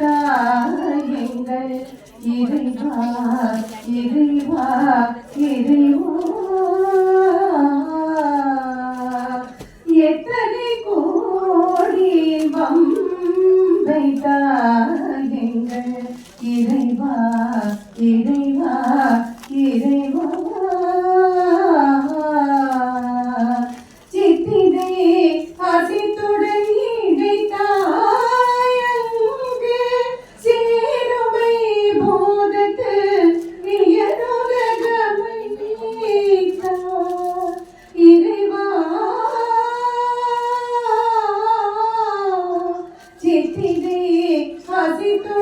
தாயங்கள் இறைவா இறைவா இறைவா. எத்தனை கோடி வம்பை தாயங்கள் இறைவா இறைவா இறைவா. சித்திரை அசி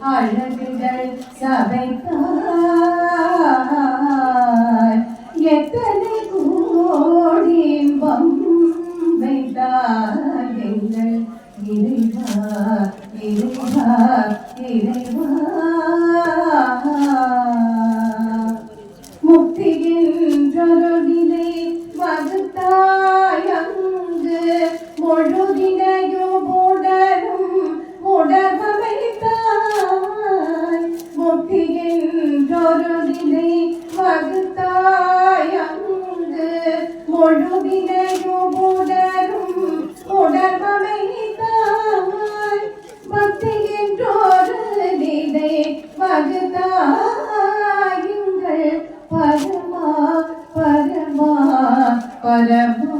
அழகுகள் சபைத்தார் எத்தனை கோடி வைத்தார் எங்கள் இறைவா இறைவா இறைவா. முக்தியின்றொருவினை முக்தியின்றொருவினை வகுத்தாய். அங்கு முழுதினையும் உடற்பமைத்தாய் பக்தி என்றொரு நிலை வகுத்தாயுங்கள் பரமா பரமா பரமா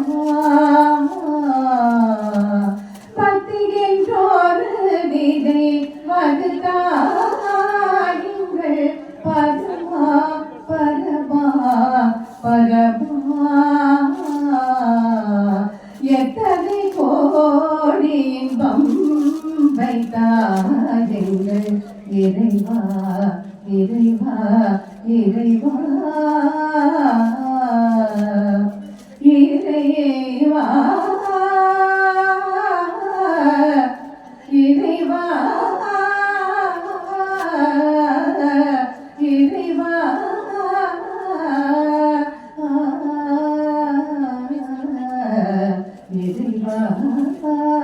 எத்தனை கோடி இன்பம் வைத்தாயங்கள் இறைவா இறைவா இறைவா இறைவா. 啊啊啊